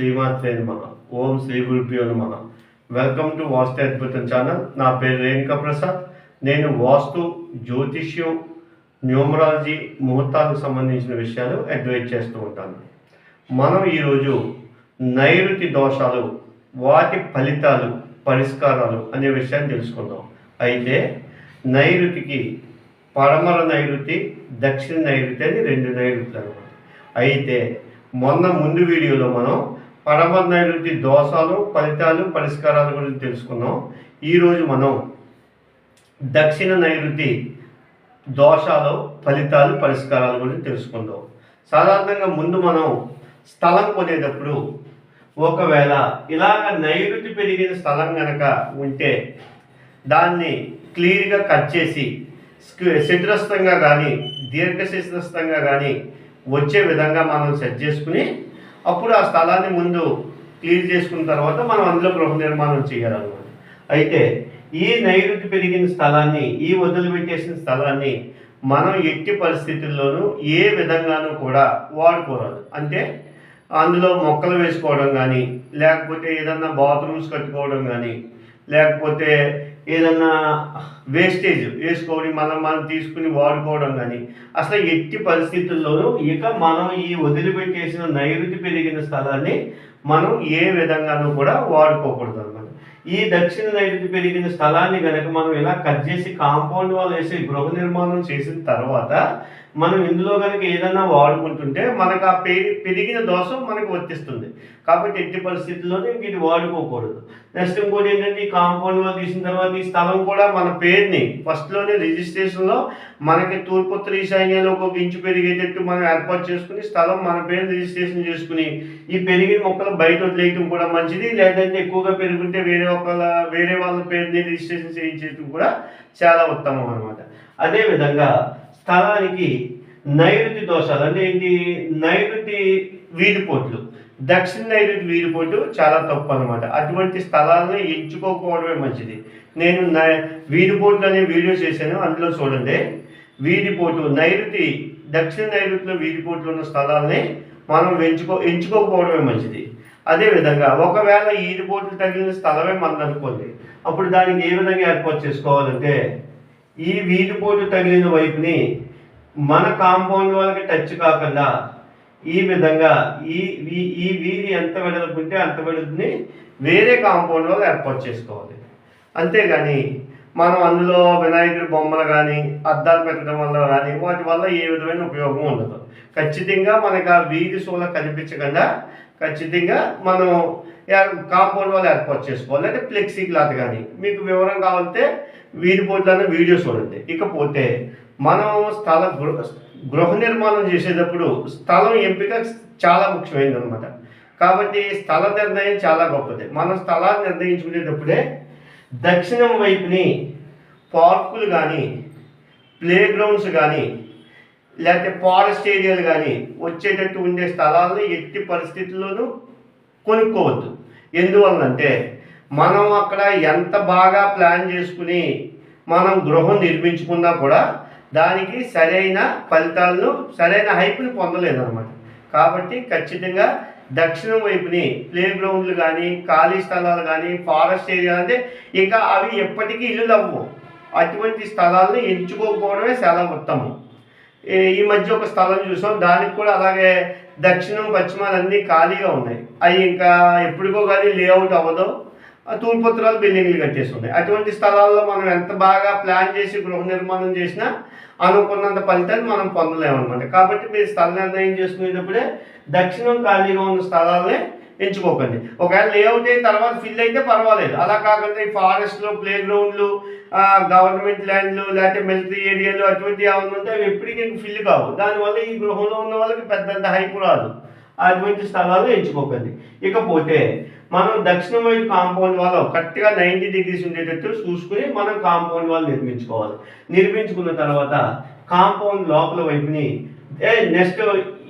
శ్రీమాత్రే నమ. ఓం శ్రీ గురుభ్యో నమ. వెల్కమ్ టు వాస్తు అద్భుతం ఛానల్ నా పేరు రేణుకా ప్రసాద్. నేను వాస్తు జ్యోతిష్యం న్యూమరాలజీ ముహూర్తాలకు సంబంధించిన విషయాలు అడ్వైజ్ చేస్తూ ఉంటాను. మనం ఈరోజు నైరుతి దోషాలు వాటి ఫలితాలు పరిష్కారాలు అనే విషయాన్ని తెలుసుకుందాం. అయితే నైరుతికి పడమర నైరుతి దక్షిణ నైరుతి అని రెండు నైరుతులు అనమాట. అయితే మొన్న ముందు వీడియోలో మనం పడమర నైరుతి దోషాలు ఫలితాలు పరిష్కారాల గురించి తెలుసుకున్నాం. ఈరోజు మనం దక్షిణ నైరుతి దోషాలు ఫలితాలు పరిష్కారాల గురించి తెలుసుకుందాం. సాధారణంగా ముందు మనం స్థలం కొనేటప్పుడు ఒకవేళ ఇలాగ నైరుతి పెరిగిన స్థలం కనుక ఉంటే దాన్ని క్లియర్గా కట్ చేసి స్క్వ- కానీ దీర్ఘశిస్తంగా కానీ వచ్చే విధంగా మనం సెట్ చేసుకుని అప్పుడు ఆ స్థలాన్ని ముందు క్లియర్ చేసుకున్న తర్వాత మనం అందులో గృహ నిర్మాణం చేయాలన్నమాట. అయితే ఈ నైరుతి పెరిగిన స్థలాన్ని ఈ వదిలిపెట్టేసిన స్థలాన్ని మనం ఎట్టి పరిస్థితుల్లోనూ ఏ విధంగానూ కూడా వాడుకోరాదు. అంటే అందులో మొక్కలు వేసుకోవడం కానీ లేకపోతే ఏదన్నా బాత్రూమ్స్ కట్టుకోవడం కానీ లేకపోతే ఏదన్నా వేస్టేజ్ వేసుకోవడం మనం మనం తీసుకుని వాడుకోవడం కానీ అసలు ఎట్టి పరిస్థితుల్లోనూ ఇక మనం ఈ వదిలిపెట్టేసిన నైరుతి పెరిగిన స్థలాన్ని మనం ఏ విధంగానూ కూడా వాడుకోకూడదు అనమాట ఈ దక్షిణ నైరుతి పెరిగిన స్థలాన్ని కనుక మనం ఇలా కట్ చేసి కాంపౌండ్ వాళ్ళు వేసి గృహ నిర్మాణం చేసిన తర్వాత మనం ఇందులో కనుక ఏదైనా వాడుకుంటుంటే మనకు ఆ పెరిగిన దోషం మనకు వర్తిస్తుంది. కాబట్టి ఎట్టి పరిస్థితుల్లోనే ఇంక ఇది వాడుకోకూడదు. నెక్స్ట్ ఇంకోటి ఏంటంటే ఈ కాంపౌండ్ వాళ్ళు తీసిన తర్వాత ఈ స్థలం కూడా మన పేరుని ఫస్ట్లోనే రిజిస్ట్రేషన్లో మనకి తూర్పు ఈశాన్యంలో ఒక ఇంచు పెరిగేటట్టు మనం ఏర్పాటు చేసుకుని స్థలం మన పేరు రిజిస్ట్రేషన్ చేసుకుని ఈ పెరిగిన మొక్కలు బయట వదిలేయటం కూడా మంచిది. లేదంటే ఎక్కువగా పెరుగుంటే వేరే ఒకళ్ళ వేరే వాళ్ళ పేరుని రిజిస్ట్రేషన్ చేయించడం కూడా చాలా ఉత్తమం అనమాట అదేవిధంగా స్థలానికి నైరుతి దోషాలు. అంటే ఏంటి? నైరుతి వీధిపోట్లు దక్షిణ నైరుతి వీధిపోటు చాలా తప్పు అనమాట అటువంటి స్థలాలను ఎంచుకోకపోవడమే మంచిది. నేను నై వీధిపోట్లు అనే వీడియో చేశాను. అందులో చూడండి. వీధిపోటు నైరుతి దక్షిణ నైరుతిలో వీడిపోట్లు ఉన్న స్థలాలని మనం ఎంచుకో ఎంచుకోకపోవడమే మంచిది. అదేవిధంగా ఒకవేళ ఈడిపోట్లు తగిలిన స్థలమే మనది అనుకోండి అప్పుడు దానికి ఏ విధంగా ఏర్పాటు చేసుకోవాలంటే ఈ వీధిపోటు తగిలిన వైపుని మన కాంపౌండ్ వాళ్ళకి టచ్ కాకుండా ఈ విధంగా ఈ ఈ- ఈ వీధి ఎంత వెడల్పు అంత వెడల్పుని వేరే కాంపౌండ్ వాళ్ళు ఏర్పాటు చేసుకోవాలి. అంతేగాని మనం అందులో వినాయకుడి బొమ్మలు కానీ అద్దాలు పెట్టడం వల్ల కానీ వాటి వల్ల ఏ విధమైన ఉపయోగం ఉండదు. ఖచ్చితంగా మనకు ఆ వీధి సోల కనిపించకుండా ఖచ్చితంగా మనం కాంపౌండ్ వాళ్ళు ఏర్పాటు చేసుకోవాలి. అంటే ఫ్లెక్సీ క్లాత్ కానీ మీకు వివరం కావాలంటే వీధి పోట్లన్న వీడియో చూడండి. ఇకపోతే మనం స్థల గృహ గృహ నిర్మాణం చేసేటప్పుడు స్థలం ఎంపిక చాలా ముఖ్యమైనది అనమాట కాబట్టి స్థల నిర్ణయం చాలా గొప్పది. మనం స్థలాన్ని నిర్ణయించుకునేటప్పుడే దక్షిణం వైపుని పార్కులు కానీ ప్లే గ్రౌండ్స్ కానీ లేకపోతే ఫారెస్ట్ ఏరియాలు కానీ వచ్చేటట్టు ఉండే స్థలాలను ఎట్టి పరిస్థితుల్లోనూ కొనుక్కోవద్దు. ఎందువల్లంటే మనం అక్కడ ఎంత బాగా ప్లాన్ చేసుకుని మనం గృహం నిర్మించుకున్నా కూడా దానికి సరైన ఫలితాలను సరైన హైప్ని పొందలేదు అనమాట కాబట్టి ఖచ్చితంగా దక్షిణం వైపుని ప్లే గ్రౌండ్లు కానీ ఖాళీ స్థలాలు కానీ ఫారెస్ట్ ఏరియా అంటే ఇంకా అవి ఎప్పటికీ ఇల్లు అవ్వవు అటువంటి స్థలాలను ఎంచుకోకపోవడమే చాలా ఉత్తమం. ఈ- మధ్య ఒక స్థలం చూసాం దానికి కూడా అలాగే దక్షిణం పశ్చిమాలన్నీ ఖాళీగా ఉన్నాయి. అవి ఇంకా ఎప్పటికో కానీ లేఅవుట్ అవ్వదు. తూర్పుత్రాలు బిల్డింగ్లు కట్టేసి అటువంటి స్థలాల్లో మనం ఎంత బాగా ప్లాన్ చేసి గృహ నిర్మాణం చేసినా అనుకున్నంత ఫలితాన్ని మనం పొందలేమన్నమాట. కాబట్టి మీరు స్థల నిర్ణయం చేసుకునేటప్పుడే దక్షిణం ఖాళీగా ఉన్న స్థలాలనే ఎంచుకోకండి. ఒకవేళ లేఅవుట్ అయిన తర్వాత ఫిల్ అయితే పర్వాలేదు. అలా కాకుండా ఈ ఫారెస్ట్లో ప్లే గ్రౌండ్లు గవర్నమెంట్ ల్యాండ్లు లేకపోతే మిలిటరీ ఏరియాలు అటువంటి ఏమైనా ఉంటే అవి ఎప్పటికీ ఫిల్ కావు. దానివల్ల ఈ గృహంలో ఉన్న వాళ్ళకి పెద్ద హైపు రాదు. అటువంటి స్థలాలు ఎంచుకోకండి. ఇకపోతే మనం దక్షిణం వైపు కాంపౌండ్ వాల్ కరెక్ట్గా నైంటీ డిగ్రీస్ ఉండేటట్టు చూసుకుని మనం కాంపౌండ్ వాల్ నిర్మించుకోవాలి. నిర్మించుకున్న తర్వాత కాంపౌండ్ లోపల వైపుని ఏ నెక్స్ట్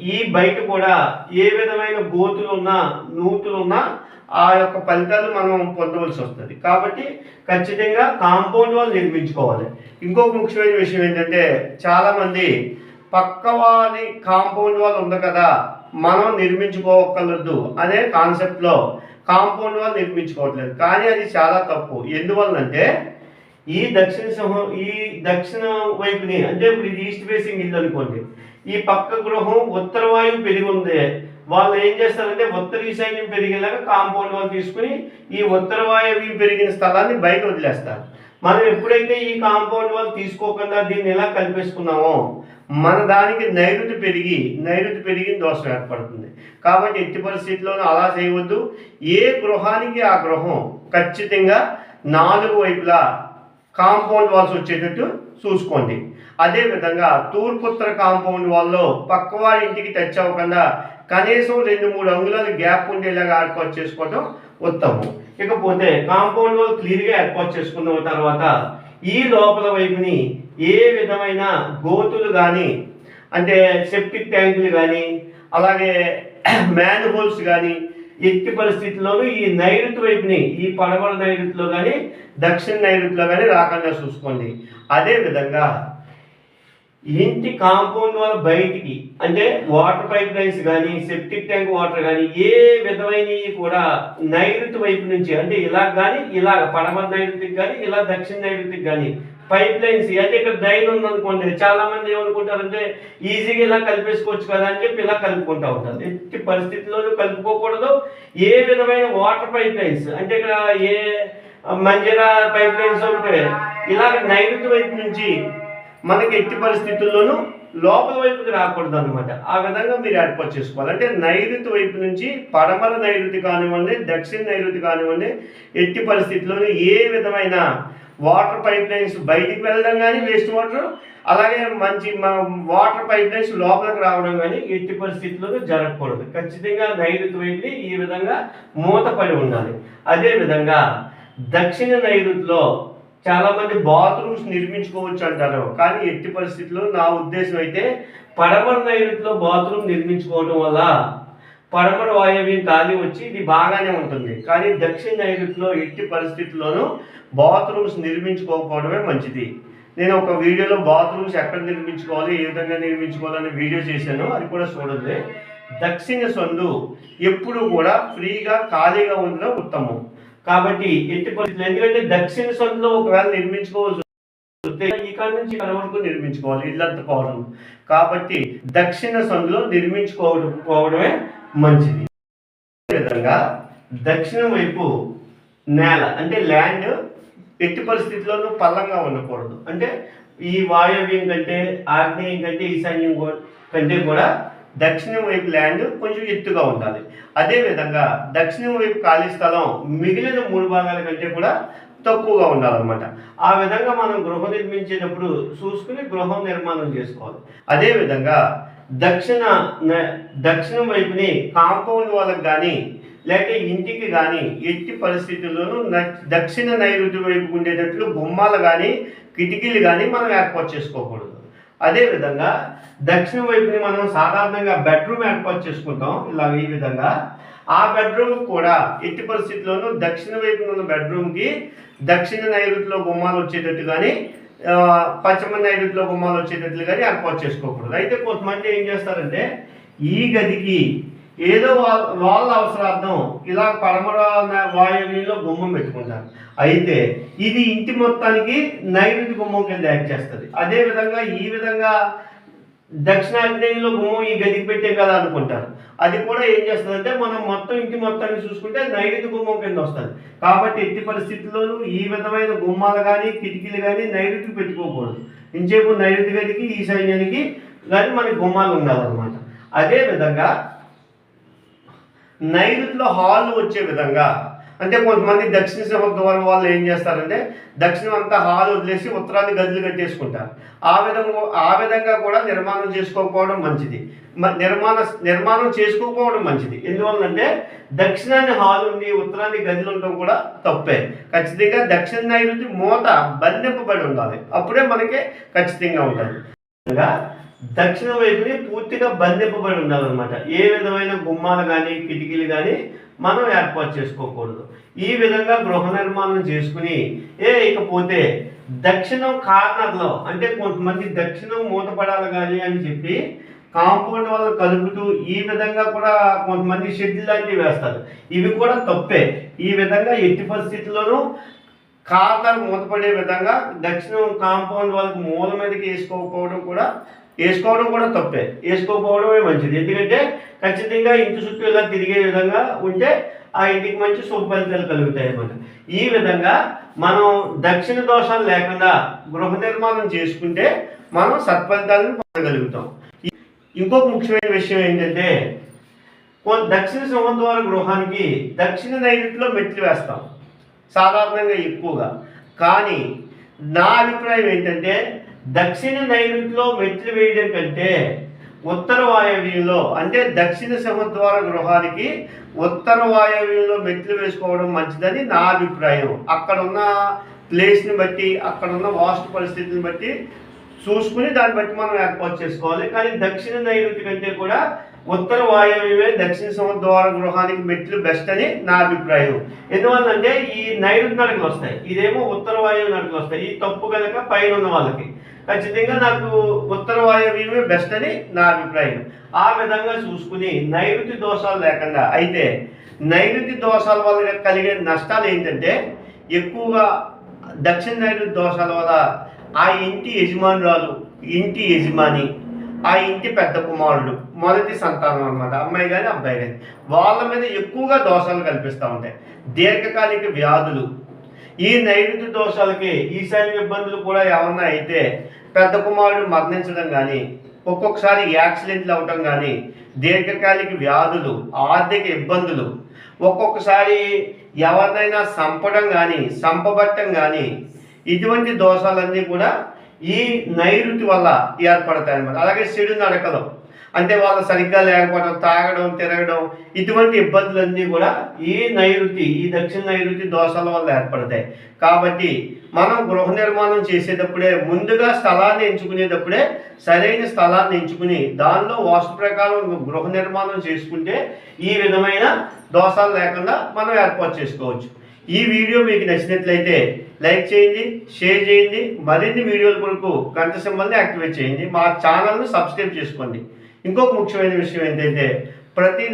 ఈ బయట కూడా ఏ విధమైన గోతులు ఉన్నా నూతులు ఉన్నా ఆ యొక్క ఫలితాలు మనం పొందవలసి వస్తుంది. కాబట్టి ఖచ్చితంగా కాంపౌండ్ వాళ్ళు నిర్మించుకోవాలి. ఇంకొక ముఖ్యమైన విషయం ఏంటంటే చాలామంది పక్కవారి కాంపౌండ్ వాళ్ళు ఉంది కదా. మనం నిర్మించుకోవక్కర్లేదు అనే కాన్సెప్ట్లో కాంపౌండ్ వాళ్ళు నిర్మించుకోవట్లేదు. కానీ అది చాలా తప్పు. ఎందువల్లంటే ఈ దక్షిణ సింహం ఈ దక్షిణ వైపుని అంటే ఇప్పుడు ఇది ఈస్ట్ ఫేసింగ్ ఇల్లు అనుకోండి. ఈ పక్క గృహం ఉత్తర వాయువు పెరిగి ఉంది వాళ్ళు ఏం చేస్తారంటే ఉత్తర ఈశాన్యం పెరిగేలాగా కాంపౌండ్ వాళ్ళు తీసుకుని ఈ ఉత్తర వాయువ్యం పెరిగిన స్థలాన్ని బయట వదిలేస్తారు. మనం ఎప్పుడైతే ఈ కాంపౌండ్ వాళ్ళు తీసుకోకుండా దీన్ని ఎలా కల్పేసుకున్నామో మన దానికి నైరుతి పెరిగి నైరుతి పెరిగిన దోషం ఏర్పడుతుంది. కాబట్టి ఎట్టి పరిస్థితుల్లోనూ అలా చేయవద్దు. ఏ గృహానికి ఆ గృహం ఖచ్చితంగా నాలుగు వైపులా కాంపౌండ్ వాల్స్ వచ్చేటట్టు చూసుకోండి. అదేవిధంగా తూర్పుత్తర కాంపౌండ్ వాల్లో పక్కవాడి ఇంటికి టచ్ అవ్వకుండా కనీసం రెండు మూడు అంగుళాలు గ్యాప్ ఉండేలాగా ఏర్పాటు చేసుకోవడం ఉత్తమం. ఇకపోతే కాంపౌండ్ వాల్ క్లియర్గా ఏర్పాటు చేసుకున్న తర్వాత ఈ లోపల వైపుని ఏ విధమైన గోతులు కానీ అంటే సెప్టిక్ ట్యాంకులు కానీ అలాగే మ్యాన్ హోల్స్ కానీ ఎట్టి పరిస్థితుల్లోనూ ఈ నైరుతి వైపుని ఈ పడమర నైరుతిలో కానీ దక్షిణ నైరుతిలో కానీ రాకుండా చూసుకోండి. అదేవిధంగా ఇంటి కాంపౌండ్ వాళ్ళ బయటికి అంటే వాటర్ పైప్ లైన్స్ కానీ సెప్టిక్ ట్యాంక్ వాటర్ కానీ ఏ విధమైనవి కూడా నైరుతి వైపు నుంచి అంటే ఇలా కానీ ఇలా పడమర నైరుతికి కానీ ఇలా దక్షిణ నైరుతికి కానీ పైప్ లైన్స్ అంటే ఇక్కడ డ్రైన్ ఉందనుకోండి చాలా మంది ఏమనుకుంటారంటే ఈజీగా ఇలా కలిపేసుకోవచ్చు కదా అని చెప్పి ఇలా కలుపుకుంటా ఉంటారు. ఎట్టి పరిస్థితుల్లోనూ కలుపుకోకూడదు. ఏ విధమైన వాటర్ పైప్ లైన్స్ అంటే ఇక్కడ ఏ మంజరా పైప్ లైన్స్ ఉంటే ఇలాగ నైరుతి వైపు నుంచి మనకి ఎట్టి పరిస్థితుల్లోనూ లోపల వైపుకి రాకూడదు అనమాట ఆ విధంగా మీరు ఏర్పాటు చేసుకోవాలి. అంటే నైరుతి వైపు నుంచి పడమర నైరుతి కానివ్వండి దక్షిణ నైరుతి కానివ్వండి ఎట్టి పరిస్థితుల్లోనూ ఏ విధమైన వాటర్ పైప్ లైన్స్ బయటికి వెళ్ళడం కానీ వేస్ట్ వాటర్ అలాగే మంచి వాటర్ పైప్ లైన్స్ లోపలికి రావడం కానీ ఎట్టి పరిస్థితుల్లో జరగకూడదు. ఖచ్చితంగా నైరుతి వైపు ఈ విధంగా మూతపడి ఉండాలి. అదేవిధంగా దక్షిణ నైరుతిలో చాలా మంది బాత్రూమ్స్ నిర్మించుకోవచ్చు అంటారు. కానీ ఎట్టి పరిస్థితుల్లో నా ఉద్దేశం అయితే పడమర నైరుతిలో బాత్రూమ్ నిర్మించుకోవడం వల్ల పడమర వాయువ్యం గాలి వచ్చి ఇది బాగానే ఉంటుంది. కానీ దక్షిణ నైరుతిలో ఎట్టి పరిస్థితుల్లోనూ బాత్రూమ్స్ నిర్మించుకోకపోవడమే మంచిది. నేను ఒక వీడియోలో బాత్రూమ్స్ ఎక్కడ నిర్మించుకోవాలి ఏ విధంగా నిర్మించుకోవాలని వీడియో చేశాను. అది కూడా చూడండి. దక్షిణ సందు ఎప్పుడు కూడా ఫ్రీగా ఖాళీగా ఉండడం ఉత్తమం. కాబట్టి ఎట్టి పరిస్థితులు ఎందుకంటే దక్షిణ సందులో ఒకవేళ నిర్మించుకోవాల్సి ఇక్కడ నుంచి ఇక్కడ వరకు నిర్మించుకోవాలి ఇల్లంత పోవడం. కాబట్టి దక్షిణ సందులో నిర్మించుకోవడం పోవడమే మంచిది. అదే విధంగా దక్షిణం వైపు నేల అంటే ల్యాండ్ ఎట్టి పరిస్థితుల్లోనూ పల్లంగా ఉండకూడదు. అంటే ఈ వాయవ్యం కంటే ఆగ్నేయం కంటే ఈశాన్యం కంటే కూడా దక్షిణం వైపు ల్యాండ్ కొంచెం ఎత్తుగా ఉండాలి. అదేవిధంగా దక్షిణం వైపు ఖాళీ స్థలం మిగిలిన మూడు భాగాల కంటే కూడా తక్కువగా ఉండాలన్నమాట. ఆ విధంగా మనం గృహం నిర్మించేటప్పుడు చూసుకుని గృహం నిర్మాణం చేసుకోవాలి. అదేవిధంగా దక్షిణ దక్షిణం వైపుని కాంపౌండ్ వాళ్ళకి కానీ లేక ఇంటికి కానీ ఎట్టి పరిస్థితుల్లోనూ దక్షిణ నైరుతి వైపు ఉండేటట్లు బొమ్మలు కానీ కిటికీలు కానీ మనం ఏర్పాటు చేసుకోకూడదు. అదేవిధంగా దక్షిణ వైపుని మనం సాధారణంగా బెడ్రూమ్ ఏర్పాటు చేసుకుంటాం ఇలా ఈ విధంగా. ఆ బెడ్రూమ్ కూడా ఎట్టి పరిస్థితుల్లోనూ దక్షిణ వైపున ఉన్న బెడ్రూమ్కి దక్షిణ నైరుతిలో గుమ్మాలు వచ్చేటట్టు కానీ పచ్చమంది ఐదుట్లో గుమ్మాలు వచ్చేటట్లు కానీ ఏర్పాటు చేసుకోకూడదు. అయితే కొంతమంది ఏం చేస్తారంటే ఈ గదికి ఏదో వాళ్ళ వాళ్ళ అవసరార్థం ఇలా పడమర వాయువులో గుమ్మం పెట్టుకుంటారు. అయితే ఇది ఇంటి మొత్తానికి నైరుతి గుమ్మం కింద యాడ్ చేస్తుంది. అదే విధంగా ఈ విధంగా దక్షిణాగ్నేయంలో గుమ్మం ఈ గదికి పెట్టే కదా అనుకుంటారు అది కూడా ఏం చేస్తుందంటే మనం మొత్తం ఇంటి మొత్తాన్ని చూసుకుంటే నైరుతి గుమ్మం కింద వస్తుంది. కాబట్టి ఎట్టి పరిస్థితుల్లోనూ ఈ విధమైన గుమ్మాలు కానీ కిటికీలు కానీ నైరుతికి పెట్టుకోకూడదు. ఇంచేపు నైరుతి గదికి ఈ సైన్యానికి కానీ మనకి గుమ్మాలు ఉండాలన్నమాట. అదే విధంగా నైరుతిలో హాల్ వచ్చే విధంగా అంటే కొంతమంది దక్షిణ సింహ ద్వారం వాళ్ళు ఏం చేస్తారంటే దక్షిణం అంతా హాల్ వదిలేసి ఉత్తరాన్ని గదులు కట్టేసుకుంటారు. ఆ విధంగా ఆ విధంగా కూడా నిర్మాణం చేసుకోకపోవడం మంచిది. నిర్మాణ నిర్మాణం చేసుకోకపోవడం మంచిది. ఎందువల్లంటే దక్షిణాన్ని హాల్ ఉండి ఉత్తరాన్ని గదులు ఉండడం కూడా తప్పే. ఖచ్చితంగా దక్షిణ నైరుతి మూత బంధింపబడి ఉండాలి. అప్పుడే మనకి ఖచ్చితంగా ఉంటుంది దక్షిణ వైపుని పూర్తిగా బంధింపబడి ఉండాలన్నమాట. ఏ విధమైన గుమ్మాలు కానీ కిటికీలు కానీ మనం ఏర్పాటు చేసుకోకూడదు. ఈ విధంగా గృహ నిర్మాణం చేసుకుని ఏ ఇకపోతే దక్షిణం కార్నర్లో అంటే కొంతమంది దక్షిణం మూతపడాలి కానీ అని చెప్పి కాంపౌండ్ వల్ల కలుపుతూ ఈ విధంగా కూడా కొంతమంది షెడ్ లాంటివి వేస్తారు. ఇవి కూడా తప్పే. ఈ విధంగా ఎట్టి పరిస్థితుల్లోనూ కార్నర్ మూతపడే విధంగా దక్షిణం కాంపౌండ్ వాళ్ళకి మూల మీదకి వేసుకోకపోవడం కూడా వేసుకోవడం కూడా తప్పే. వేసుకోకపోవడమే మంచిది. ఎందుకంటే ఖచ్చితంగా ఇంటి చుట్టూ ఇలా తిరిగే విధంగా ఉంటే ఆ ఇంటికి మంచి శుభ ఫలితాలు కలుగుతాయి అన్నమాట. ఈ విధంగా మనం దక్షిణ దోషాలు లేకుండా గృహ నిర్మాణం చేసుకుంటే మనం సత్ఫలితాలను పొందగలుగుతాం. ఇంకొక ముఖ్యమైన విషయం ఏంటంటే దక్షిణ సింహద్వార గృహానికి దక్షిణ నైరుతిలో మెట్లు వేస్తాం. సాధారణంగా ఎక్కువగా. కానీ నా అభిప్రాయం ఏంటంటే దక్షిణ నైరుతిలో మెట్లు వేయడం కంటే ఉత్తర వాయవ్యంలో అంటే దక్షిణ సింహద్వార గృహానికి ఉత్తర వాయవ్యంలో మెట్లు వేసుకోవడం మంచిదని నా అభిప్రాయం. అక్కడ ఉన్న ప్లేస్ని బట్టి అక్కడ ఉన్న వాస్తు పరిస్థితిని బట్టి చూసుకుని దాన్ని బట్టి మనం ఏర్పాటు చేసుకోవాలి. కానీ దక్షిణ నైరుతి కంటే కూడా ఉత్తర వాయవ్యమే దక్షిణ సముద్వార గృహానికి మెట్లు బెస్ట్ అని నా అభిప్రాయం. ఎందువల్లంటే ఈ నైరుతి నడకలు వస్తాయి. ఇదేమో ఉత్తర వాయువు నడకలు వస్తాయి. ఈ తప్పు కనుక పైన ఉన్న వాళ్ళకి. ఖచ్చితంగా నాకు ఉత్తర వాయువ్యమే బెస్ట్ అని నా అభిప్రాయం. ఆ విధంగా చూసుకుని నైరుతి దోషాలు లేకుండా అయితే నైరుతి దోషాల వల్ల కలిగే నష్టాలు ఏంటంటే ఎక్కువగా దక్షిణ నైరుతి దోషాల వల్ల ఆ ఇంటి యజమానురాలు ఇంటి యజమాని ఆ ఇంటి పెద్ద కుమారుడు మొదటి సంతానం అన్నమాట అమ్మాయి కానీ అబ్బాయి కానీ వాళ్ళ మీద ఎక్కువగా దోషాలు కల్పిస్తూ ఉంటాయి. దీర్ఘకాలిక వ్యాధులు. ఈ నైరుతి దోషాలకి ఈశాన్య ఇబ్బందులు కూడా ఏమన్నా అయితే పెద్ద కుమారుడు మరణించడం కానీ ఒక్కొక్కసారి యాక్సిడెంట్లు అవటం కానీ దీర్ఘకాలిక వ్యాధులు ఆర్థిక ఇబ్బందులు ఒక్కొక్కసారి ఎవరినైనా చంపడం కానీ చంపబట్టం కానీ ఇటువంటి దోషాలన్నీ కూడా ఈ నైరుతి వల్ల ఏర్పడతాయి అన్నమాట అలాగే చెడు నడకలు. అంటే వాళ్ళు సరిగ్గా లేకపోవడం తాగడం తిరగడం ఇటువంటి ఇబ్బందులన్నీ కూడా ఈ నైరుతి ఈ దక్షిణ నైరుతి దోషాల వల్ల ఏర్పడతాయి. కాబట్టి మనం గృహ నిర్మాణం చేసేటప్పుడే ముందుగా స్థలాన్ని ఎంచుకునేటప్పుడే సరైన స్థలాన్ని ఎంచుకుని దానిలో వాస్తు ప్రకారం గృహ నిర్మాణం చేసుకుంటే ఈ విధమైన దోషాలు లేకుండా మనం ఏర్పాటు చేసుకోవచ్చు. ఈ వీడియో మీకు నచ్చినట్లయితే లైక్ చేయండి షేర్ చేయండి మరిన్ని వీడియోల కొరకు గంట సింబల్ని యాక్టివేట్ చేయండి. మా ఛానల్ను సబ్స్క్రైబ్ చేసుకోండి. ఇంకొక ముఖ్యమైన విషయం ఏంటంటే ప్రతి